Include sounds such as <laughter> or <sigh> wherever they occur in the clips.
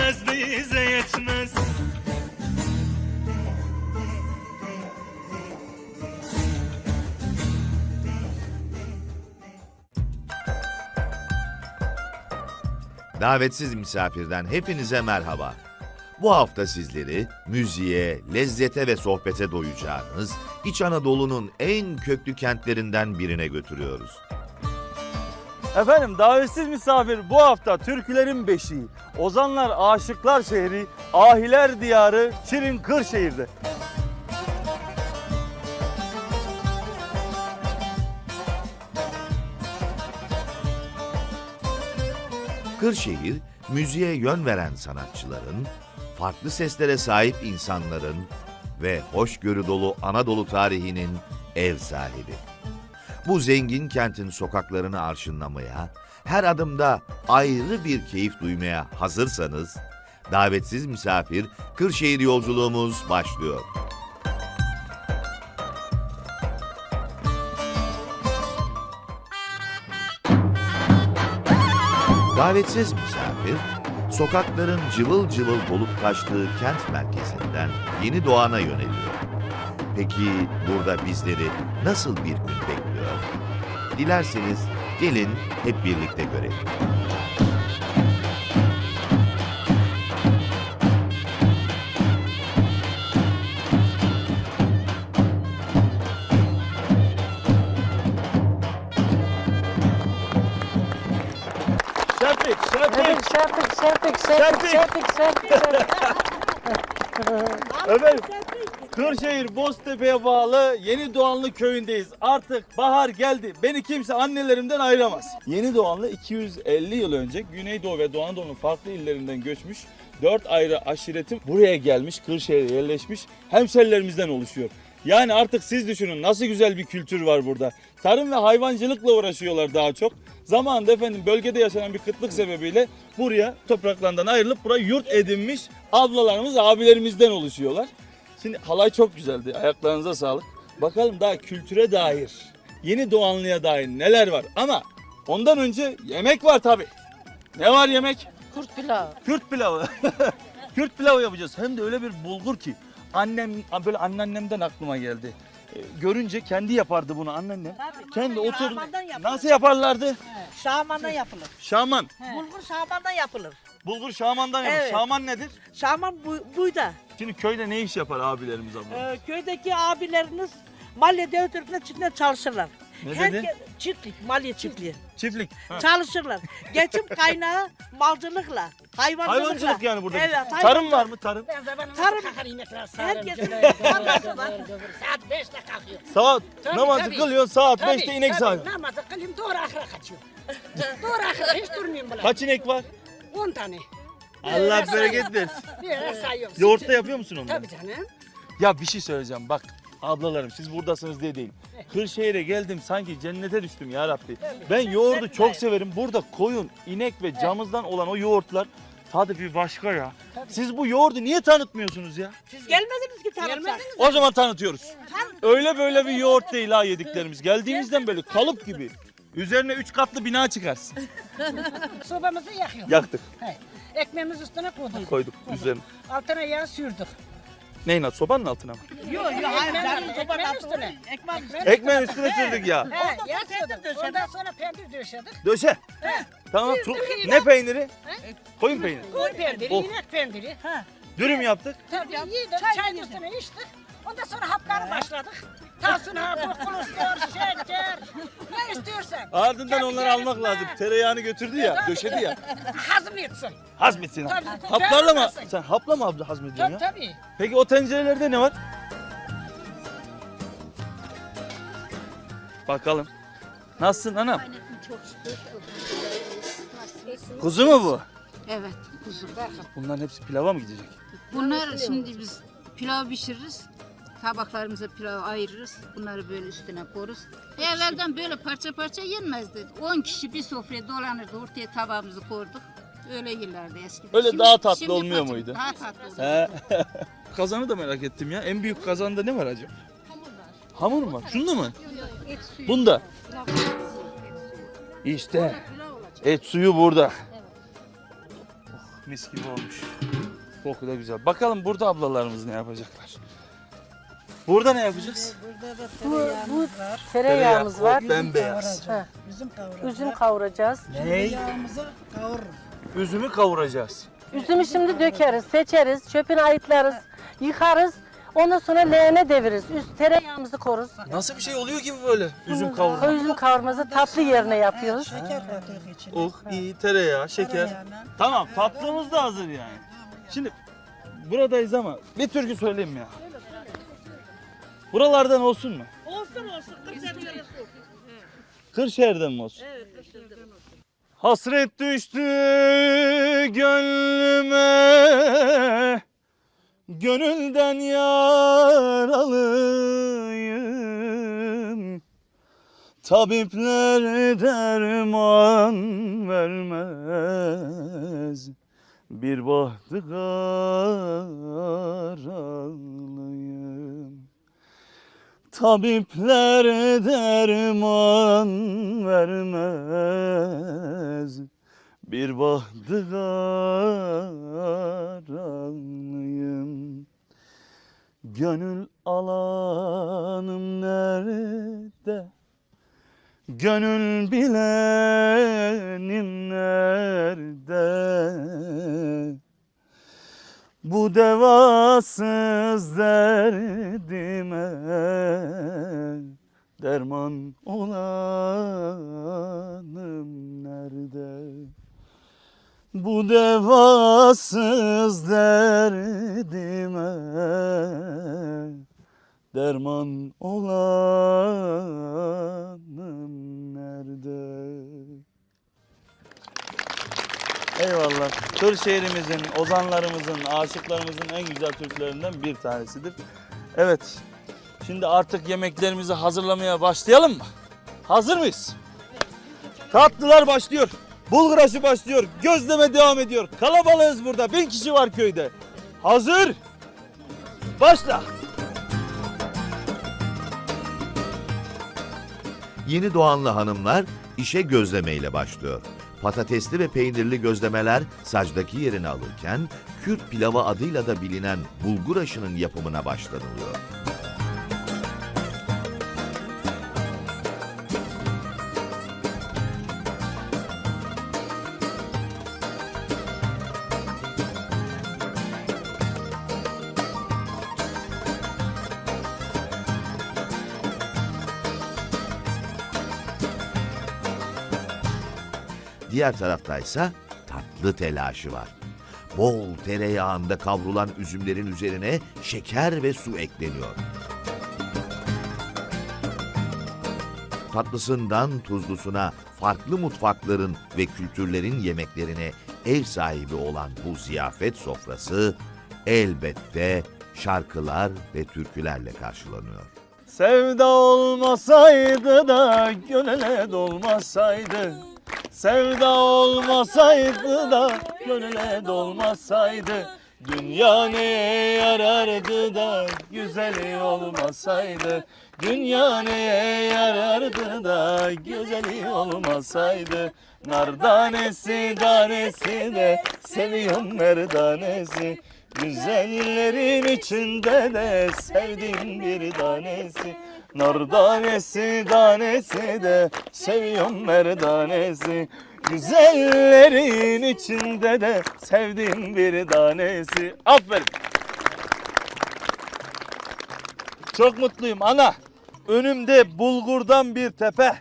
yetmez bize yetmez Davetsiz misafirden hepinize merhaba. Bu hafta sizleri müziğe, lezzete ve sohbete doyacağınız İç Anadolu'nun en köklü kentlerinden birine götürüyoruz. Efendim davetsiz misafir bu hafta türkülerin beşiği, ozanlar aşıklar şehri, ahiler diyarı Şirin Kırşehir'de. Kırşehir, müziğe yön veren sanatçıların, farklı seslere sahip insanların ve hoşgörü dolu Anadolu tarihinin ev sahibi. Bu zengin kentin sokaklarını arşınlamaya, her adımda ayrı bir keyif duymaya hazırsanız, davetsiz misafir Kırşehir yolculuğumuz başlıyor. Davetsiz misafir, sokakların cıvıl cıvıl dolup taştığı kent merkezinden yeni doğana yöneliyor. Peki burada bizleri nasıl bir gün bekliyor? Dilerseniz gelin hep birlikte görelim. Şefik, Şefik. Şefik, şefik, Şefik. şefik, şefik, şefik. Efendim Kırşehir Boztepe'ye bağlı Yeni Doğanlı köyündeyiz. Artık bahar geldi. Beni kimse annelerimden ayıramaz. Yeni Doğanlı 250 yıl önce Güneydoğu ve Doğu Anadolu'nun farklı illerinden göçmüş. Dört ayrı aşiretim buraya gelmiş, Kırşehir'e yerleşmiş. Hemşerilerimizden oluşuyor. Yani artık siz düşünün nasıl güzel bir kültür var burada. Tarım ve hayvancılıkla uğraşıyorlar daha çok. Zamanında efendim bölgede yaşanan bir kıtlık sebebiyle buraya topraklarından ayrılıp buraya yurt edinmiş ablalarımız, abilerimizden oluşuyorlar. Şimdi halay çok güzeldi. Ayaklarınıza sağlık. Bakalım daha kültüre dair, yeni doğanlıya dair neler var. Ama ondan önce yemek var tabi. Ne var yemek? Kurt pilav. Kürt pilavı. Kürt <laughs> pilavı yapacağız. Hem de öyle bir bulgur ki. Annem böyle anneannemden aklıma geldi. Ee, Görünce kendi yapardı bunu anneannem. Tabii. Kendi oturdu. Şamandan yapılır. Nasıl yaparlardı? Şamandan yapılır. Şaman. Bulgur şamandan yapılır. Bulgur şamandan yapılır. Evet. Şaman nedir? Şaman bu, buyda. Şimdi köyde ne iş yapar abilerimiz abla? Ee, köydeki abileriniz malya devletinde çiftliğinde çalışırlar. Ne Herke- dedi? Çiftlik, malya çiftliği. Çiftlik. Ha. Çalışırlar. Geçim kaynağı <laughs> malcılıkla, hayvancılıkla. Hayvancılık yani burada. Evet, Tarım hayvancılık. var mı tarım? Tarım. Herkesin tarlası <laughs> var. Saat 5'te kalkıyor. Saat Tabii, namazı tabii. kılıyorsun saat Tabii, 5'te inek tabii. sağıyor. Namazı kılayım doğru ahıra kaçıyor. doğru ahıra hiç durmayayım bile. Kaç inek var? 10 tane. Allah bereket versin. Bir yere sayıyorum. Yoğurtta yapıyor musun onu? Tabii canım. Ya bir şey söyleyeceğim bak. Ablalarım siz buradasınız diye değil. Kırşehir'e geldim sanki cennete düştüm ya Rabbi. Ben yoğurdu çok severim. Burada koyun, inek ve camızdan olan o yoğurtlar tadı bir başka ya. Siz bu yoğurdu niye tanıtmıyorsunuz ya? Siz gelmediniz ki. Gelmediniz O zaman tanıtıyoruz. Öyle böyle bir yoğurt değil ha yediklerimiz. Geldiğimizden böyle kalıp gibi. Üzerine üç katlı bina çıkarsın. <laughs> Sobamızı yakıyor. Yaktık, Ekmeğimizi üstüne koyduk. koyduk üzerine. Altına yağ sürdük. Neyin altı? Sobanın altına mı? Yok yok hayır. Ekmeğin üstüne, sobanın ekmeğin altı üstüne. Ekmek Ekmeğin üstüne sürdük ya. He, yağ pendir sürdük. döşedik. Ondan sonra peynir döşedik. Döşe. Tamam. tu- ne peyniri? Koyun peyniri. Koyun peyniri, Oh. inek peyniri. Dürüm yaptık. Tabii yedik, çayın üstüne içtik. Ondan sonra hapları başladık. Tansiyon hapı, kolesterol, şeker, ne istiyorsan. Ardından onları almak lazım. Tereyağını götürdü ya, döşedi ya. Hazım etsin. Hazmetsin. Tabii. Haplarla mı? Sen hapla mı abla hazmediyorsun Tabii ya? tabii. Peki o tencerelerde ne var? Bakalım. Nasılsın anam? Kuzu mu bu? Evet kuzu. Bunların hepsi pilava mı gidecek? Bunlar şimdi biz pilav pişiririz. Tabaklarımıza pilav ayırırız. Bunları böyle üstüne koruz. Evvelden böyle parça parça yenmezdi. 10 kişi bir sofraya dolanırdı. Ortaya tabağımızı koyduk. Öyle yerlerdi eskiden. Öyle daha tatlı şimdi olmuyor parça- muydu? Daha tatlı oluyor. He. <laughs> Kazanı da merak ettim ya. En büyük kazanda ne var acaba? Hamur mu var? Şunda mı? Bunda. İşte et suyu burada. Oh, mis gibi olmuş. Koku da güzel. Bakalım burada ablalarımız ne yapacaklar. Burada ne yapacağız? Bu, bu tereyağımız var. O bembeyaz. Ha, Üzüm kavuracağız. Üzüm kavuracağız. Ne? Yağımızı kavururuz. Üzümü kavuracağız. Üzümü şimdi dökeriz, seçeriz, çöpünü ayıtlarız, yıkarız. Ondan sonra leğene deviririz. Üst tereyağımızı koruz. Nasıl bir şey oluyor gibi böyle üzüm kavurma? üzüm kavurması tatlı yerine yapıyoruz. Şeker katıyoruz içine. Oh iyi tereyağı, şeker. Tereyağına. Tamam tatlımız da hazır yani. Şimdi buradayız ama bir türkü söyleyeyim ya. Buralardan olsun mu? Olsun olsun. Kırşehir'den mi olsun? Hasret düştü gönlüme Gönülden yaralıyım Tabipler derman vermez Bir bahtı karalıyım Tabipler derman vermez. Bir bahtı karalıyım Gönül alanım nerede? Gönül bilenim nerede bu devasız derdime derman olanım nerede? Bu devasız derdime derman olanım nerede? Eyvallah. Kırşehir'imizin, ozanlarımızın, aşıklarımızın en güzel türkülerinden bir tanesidir. Evet. Şimdi artık yemeklerimizi hazırlamaya başlayalım mı? Hazır mıyız? Tatlılar başlıyor. Bulgur aşı başlıyor. Gözleme devam ediyor. Kalabalığız burada. Bin kişi var köyde. Hazır. Başla. Yeni doğanlı hanımlar işe gözlemeyle başlıyor. Patatesli ve peynirli gözlemeler sacdaki yerini alırken Kürt pilavı adıyla da bilinen bulgur aşının yapımına başlanılıyor. Diğer taraftaysa tatlı telaşı var. Bol tereyağında kavrulan üzümlerin üzerine şeker ve su ekleniyor. Tatlısından tuzlusuna farklı mutfakların ve kültürlerin yemeklerine ev sahibi olan bu ziyafet sofrası elbette şarkılar ve türkülerle karşılanıyor. Sevda olmasaydı da gönüle dolmasaydı. Sevda olmasaydı da gönüle dolmasaydı. Dünya neye yarardı da güzeli olmasaydı. Dünya neye yarardı da güzeli olmasaydı. Nardanesi danesi de seviyorum merdanesi. Güzellerin içinde de sevdiğim bir tanesi. Nardanesi danesi de seviyorum merdanesi. Güzellerin içinde de sevdiğim bir tanesi. Aferin. Çok mutluyum ana. Önümde bulgurdan bir tepe.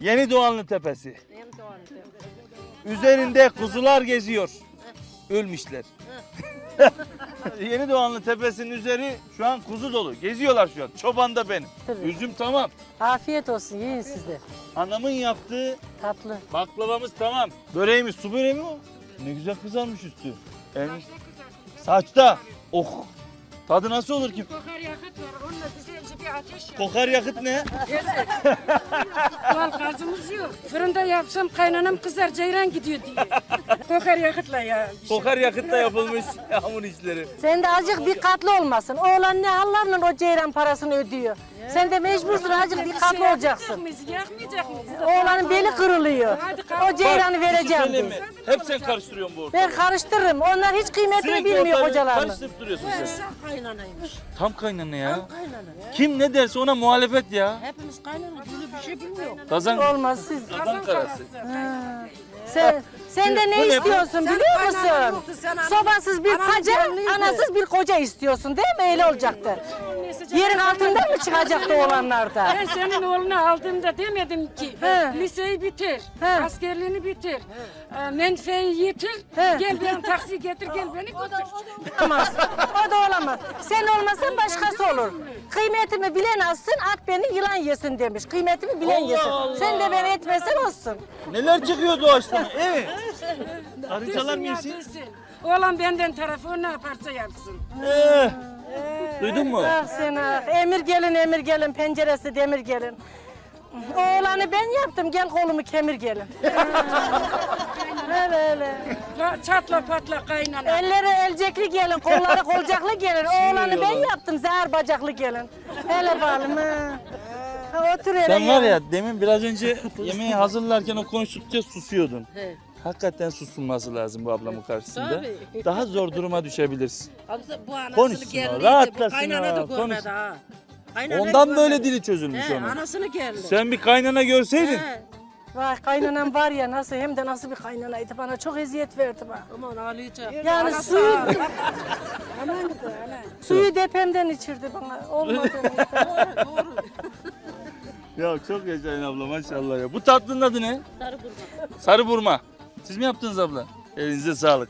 Yeni Doğanlı Tepesi. Üzerinde kuzular geziyor. Ölmüşler. <laughs> <laughs> Yeni Doğanlı Tepesi'nin üzeri şu an kuzu dolu. Geziyorlar şu an. Çoban da benim. Tabii. Üzüm tamam. Afiyet olsun, yiyin siz de. Anamın yaptığı Tatlı. baklavamız tamam. Böreğimiz su böreği mi o? Ne güzel kızarmış üstü. En... Saçta. Oh. Tadı nasıl olur ki? Kokar yakıt var. Bir ateş. Kokar yakıt ne? Doğal gazımız yok. Fırında yapsam kaynanam kızar ceyran gidiyor diye. <laughs> Kokar yakıtla ya. Kokar yakıtta yapılmış hamur işleri. Sen de azıcık dikkatli olmasın. Oğlan ne hallarla o ceyran parasını ödüyor. Sen de mecbursun azıcık dikkatli olacaksın. Yakmayacak mıyız? Yakmayacak mıyız? Oğlanın beli kırılıyor. O ceyranı vereceğim Söyleme. diyor. Hep sen karıştırıyorsun bu ortalığı. Ben karıştırırım. Onlar hiç kıymetini bilmiyor ortalığı kocalarının. Karıştırıp duruyorsun sen. Tam kaynana ya. Kim ne derse ona muhalefet ya. Hepimiz kaynana böyle bir şey bilmiyor. Kazan, Olmaz siz. kazan karası. Sen, sen de ne ne istiyorsun biliyor musun? Sobasız bir koca, anasız bir koca istiyorsun değil mi? Öyle olacaktı. Yerin altından mı çıkacaktı oğlanlarda? Ben senin oğlunu aldığımda demedim ki He. liseyi bitir, He. askerliğini bitir, e, menfeyi yitir, He. gel benim taksi getir, gel beni götür. Olamaz. O da olamaz. Sen olmasan başkası olur. Kıymetimi bilen alsın, ak beni yılan yesin demiş. Kıymetimi bilen Allah yesin. Allah. Sen de beni etmesen olsun. Neler çıkıyor doğaçtan? Evet. Karıncalar mı yesin? Oğlan benden tarafı o ne yaparsa yapsın. Eh. Duydun mu? Ah sen ah. Emir gelin, emir gelin, penceresi demir gelin. Oğlanı ben yaptım, gel kolumu kemir gelin. <laughs> öyle öyle. Çatla patla kaynana. Elleri elcekli gelin, kolları kolcaklı gelin. Oğlanı ben yaptım, zehir bacaklı gelin. Hele balım ha. Ha, Otur hele Sen var ya. ya demin biraz önce yemeği hazırlarken o konuştukça susuyordun. Hakikaten susulması lazım bu ablamın karşısında. Daha zor duruma <laughs> düşebilirsin. Bu anasını Konuşsun rahatlasın kaynana o, da konuş. görmedi ha. Kaynana Ondan görmedi. böyle dili çözülmüş He, onun. anasını geldi. Sen bir kaynana görseydin. He. Vay kaynanam var ya nasıl hem de nasıl bir kaynanaydı bana çok eziyet verdi bana. Aman ağlayacak. Yani suyu <laughs> suyu depemden içirdi bana. Olmadı. <laughs> Ya çok yaşayın abla maşallah ya. Bu tatlının adı ne? Sarı burma. Sarı burma. Siz mi yaptınız abla? Elinize sağlık.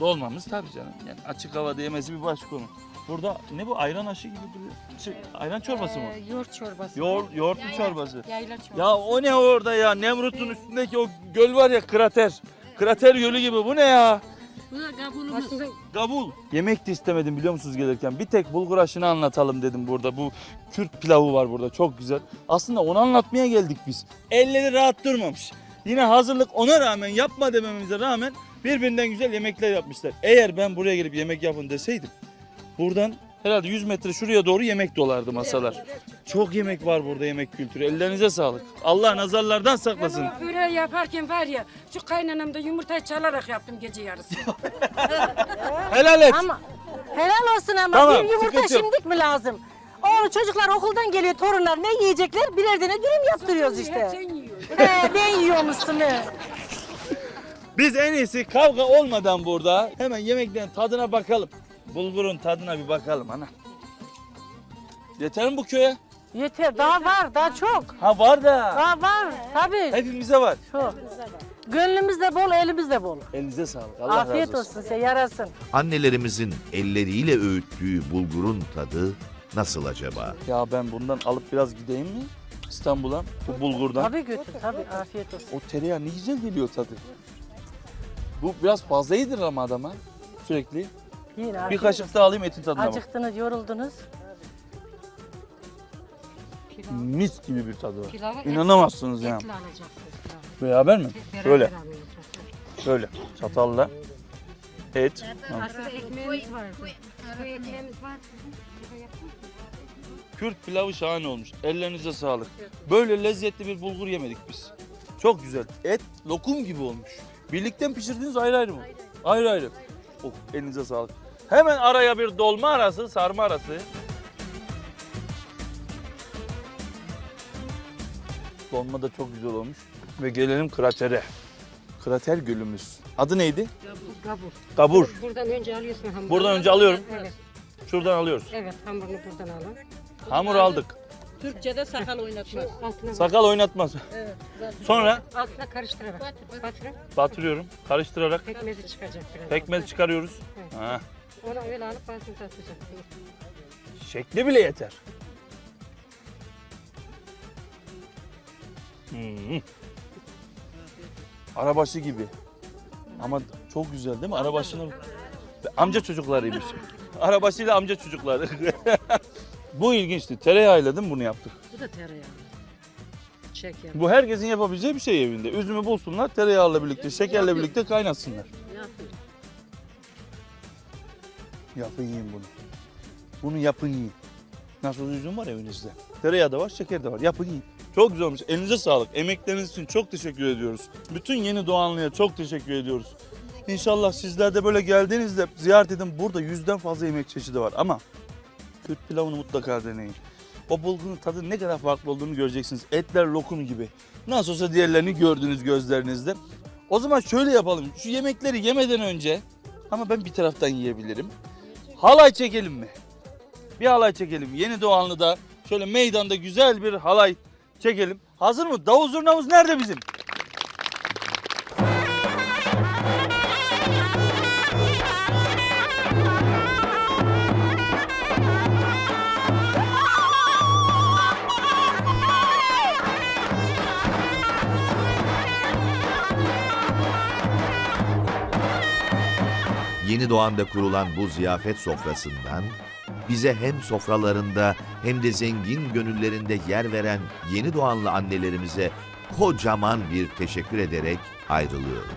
Dolmamız tabii canım. Yani açık havada yemesi bir başka konu. Burada ne bu ayran aşı gibi duruyor. Şey, ayran çorbası mı? Yoğurt çorbası. Yoğurt, yoğurtlu çorbası. Yayla çorbası. Ya o ne orada ya? Nemrut'un üstündeki o göl var ya krater. Krater gölü gibi. Bu ne ya? Bu da kabulumuz. Gabul. Yemek de istemedim biliyor musunuz gelirken. Bir tek bulgur aşını anlatalım dedim burada. Bu Kürt pilavı var burada çok güzel. Aslında onu anlatmaya geldik biz. Elleri rahat durmamış. Yine hazırlık ona rağmen yapma dememize rağmen birbirinden güzel yemekler yapmışlar. Eğer ben buraya gelip yemek yapın deseydim buradan herhalde 100 metre şuraya doğru yemek dolardı masalar. Çok yemek var burada yemek kültürü. Ellerinize sağlık. Allah nazarlardan saklasın. Ben o böreği yaparken var ya şu kaynanamda yumurtayı çalarak yaptım gece yarısı. <laughs> Helal et. ama helal olsun ama Tamam, bir yumurta sıkıntı yok. şimdik mi lazım? Oğlum çocuklar okuldan geliyor torunlar ne yiyecekler birer tane dürüm yaptırıyoruz Hep işte. sen yiyorsun. He ben he. Biz en iyisi kavga olmadan burada hemen yemeklerin tadına bakalım. Bulgurun tadına bir bakalım ana. Yeter mi bu köye? Yeter daha var daha çok. Ha var da. Daha var tabii. Hepimize var. Çok. Gönlümüz de bol elimiz de bol. Elinize sağlık. Allah Afiyet razı olsun. olsun size yarasın. Annelerimizin elleriyle öğüttüğü bulgurun tadı nasıl acaba? Ya ben bundan alıp biraz gideyim mi? İstanbul'a bu bulgurdan. Tabii götür tabii afiyet olsun. O tereyağı ne güzel geliyor tadı. Bu biraz fazla yedir ama adama sürekli. Yiyin Bir afiyet kaşık daha alayım etin tadına bak. Acıktınız yoruldunuz. Mis gibi bir tadı var. Pilavı et- İnanamazsınız ya. Etle alacaksın. Beraber mi? Beraber Şöyle. alacaksın. Şöyle çatalla. Et. Aslında ekmeğimiz var. Bu ekmeğimiz var. Kürt pilavı şahane olmuş. Ellerinize sağlık. Böyle lezzetli bir bulgur yemedik biz. Çok güzel. Et lokum gibi olmuş. Birlikte mi pişirdiniz ayrı ayrı mı? Ayrı ayrı. Oh, elinize sağlık. Hemen araya bir dolma arası, sarma arası. Dolma da çok güzel olmuş. Ve gelelim kratere. Krater gölümüz. Adı neydi? Kabur. Kabur. Buradan önce alıyorsun hamuru. Buradan önce alıyorum. Evet, Şuradan alıyoruz. evet hamurunu buradan alın. Hamur aldık. Türkçe'de sakal oynatmaz. Altına, Sakal oynatmaz. Sonra altına karıştırarak. Batırın. batırıyorum. Karıştırarak Pekmezi çıkacak biraz. pekmez çıkarıyoruz. Evet. Ha. Onu öyle alıp basın tatacak. Şekli bile yeter. Hmm. Arabaşı gibi. Ama çok güzel değil mi? Arabaşının amca çocuklarıymış. Arabaşıyla amca çocukları. <laughs> Bu ilginçti. Tereyağıyla değil mi bunu yaptık? Bu da tereyağı. Şeker. Bu herkesin yapabileceği bir şey evinde. Üzümü bulsunlar, tereyağıyla birlikte, şekerle birlikte kaynatsınlar. Yapıyor. Yapın yiyin bunu. Bunu yapın yiyin. Nasıl üzüm var evinizde. Tereyağı da var, şeker de var. Yapın yiyin. Çok güzel olmuş. Elinize sağlık. Emekleriniz için çok teşekkür ediyoruz. Bütün yeni doğanlıya çok teşekkür ediyoruz. İnşallah sizler de böyle geldiğinizde ziyaret edin. Burada yüzden fazla yemek çeşidi var ama Kürt pilavını mutlaka deneyin. O bulgurun tadı ne kadar farklı olduğunu göreceksiniz. Etler lokum gibi. Nasıl olsa diğerlerini gördünüz gözlerinizde. O zaman şöyle yapalım. Şu yemekleri yemeden önce ama ben bir taraftan yiyebilirim. Halay çekelim mi? Bir halay çekelim. Yeni Doğanlı'da şöyle meydanda güzel bir halay çekelim. Hazır mı? Davul zurnamız nerede bizim? Yeni Doğan'da kurulan bu ziyafet sofrasından bize hem sofralarında hem de zengin gönüllerinde yer veren yeni doğanlı annelerimize kocaman bir teşekkür ederek ayrılıyoruz.